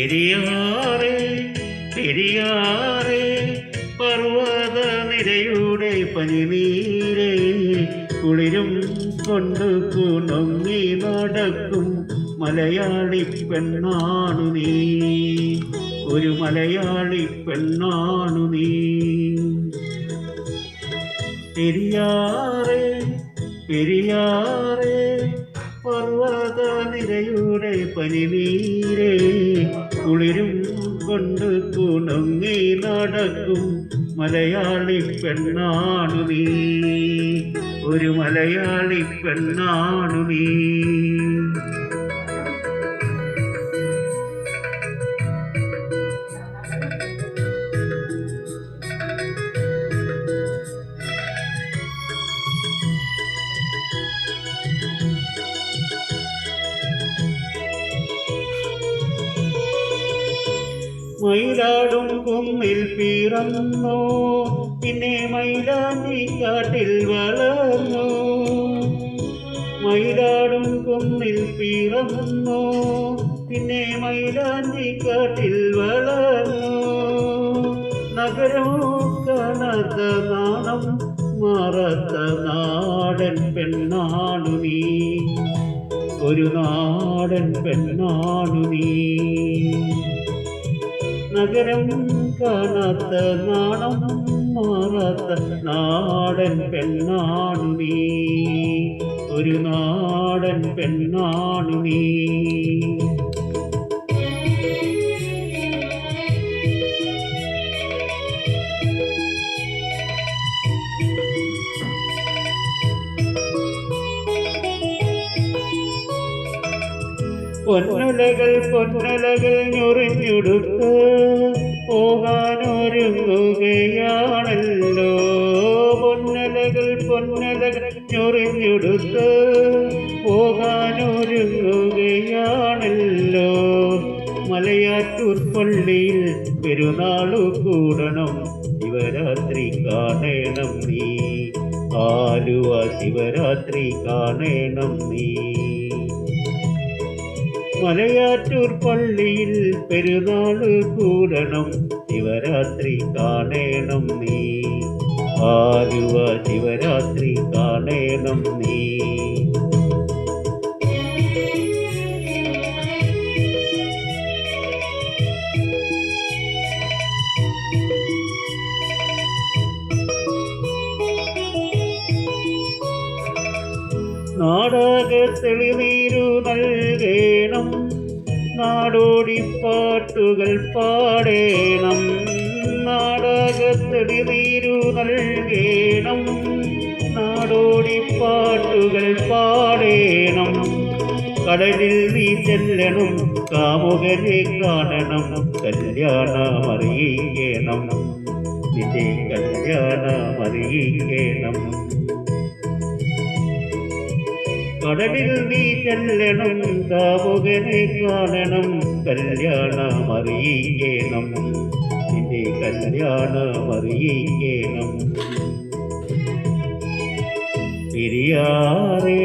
പെരിയാറേ പെരിയാറേ പർവത നിരയുടെ പനിനീരേ കുളിരും കൊണ്ട് കുണങ്ങി നടക്കും മലയാളി പെണ്ണാണു നീ. ഒരു മലയാളി പെണ്ണാണു നീ. പെരിയാറേ പെരിയാറേ പർവത നിരയുടെ പനിനീരേ കുളിരും കൊണ്ട് കുണങ്ങി നടക്കും മലയാളി പെണ്ണാണു നീ. ഒരു മലയാളി പെണ്ണാണു നീ. മയിലാടും കുന്നിൽ പിറന്നു. പിന്നെ മൈലാഞ്ചി കാട്ടിൽ വളർന്നു. മയിലാടും കുന്നിൽ പിറന്നു. പിന്നെ മൈലാഞ്ചി കാട്ടിൽ വളർന്നു. നഗരമോ കനത നാണം മറത്ത നാടൻ പെണ്ണാണു നീ. ഒരു നാടൻ പെണ്ണാണു നീ. നഗരം കാണാത്ത നാണം മാറാത്ത നാടൻ പെണ്ണാണു നീ. ഒരു നാടൻ പെണ്ണാണു നീ. പൊന്നലകൾ പൊന്നുലകൾ ഞൊറിഞ്ഞുടുത്ത് പോകാനൊരുങ്ങുകയാണല്ലോ. പൊന്നലകൾ പൊന്നലകൾ ഞൊറിഞ്ഞുടുത്ത് പോകാനൊരുങ്ങുകയാണല്ലോ. മലയാറ്റൂർ പള്ളിയിൽ പെരുന്നാളു കൂടണം. ശിവരാത്രി കാണണം നീ. ആലുവ ശിവരാത്രി കാണണം നീ. മലയാറ്റൂർ പള്ളിയിൽ പെരുന്നാൾ കൂടണം. ശിവരാത്രി കാണേണം നീ. ആലുവ ശിവരാത്രി കാണേണം നീ. നാടകത്തെളിനീരു നൽകേണം. നാടോടിപ്പാട്ടുകൾ പാടേണം. നാടകത്തെളിവീരു നൽകേണം. നാടോടിപ്പാട്ടുകൾ പാടേണം. കടലിൽ നീ ചെല്ലണം കാമുകനെ കാണണം കല്യാണമറിയേണം നിന്റെ കല്യാണം അറിയിക്കണം കടലിൽ നീ ചെല്ലണം കാമുകനെ കാണണം കല്യാണമറിയേണം നിന്റെ കല്യാണമറിയേണം പിരിയാറേ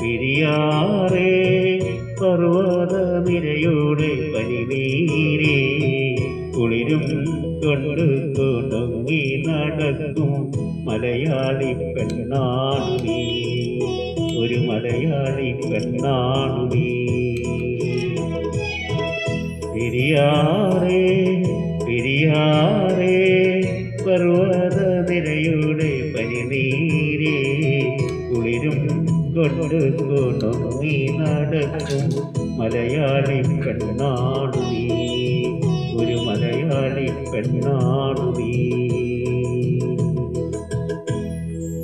പിരിയാറേ പർവത നിരയോടെ പനിനീരേ കുളിരും കൊണ്ട് കൊടുങ്ങി നടക്കും മലയാളി പെണ്ണാണ് നീ ഒരു മലയാളി പെണ്ണാണു നീ. പിരിയാറേ പിരിയാറേ പർവത നിരയുടെ പനിനീരേ കുളിരും കൊണ്ട് നടക്കും മലയാളി പെണ്ണാണു ഒരു മലയാളി പെണ്ണാണു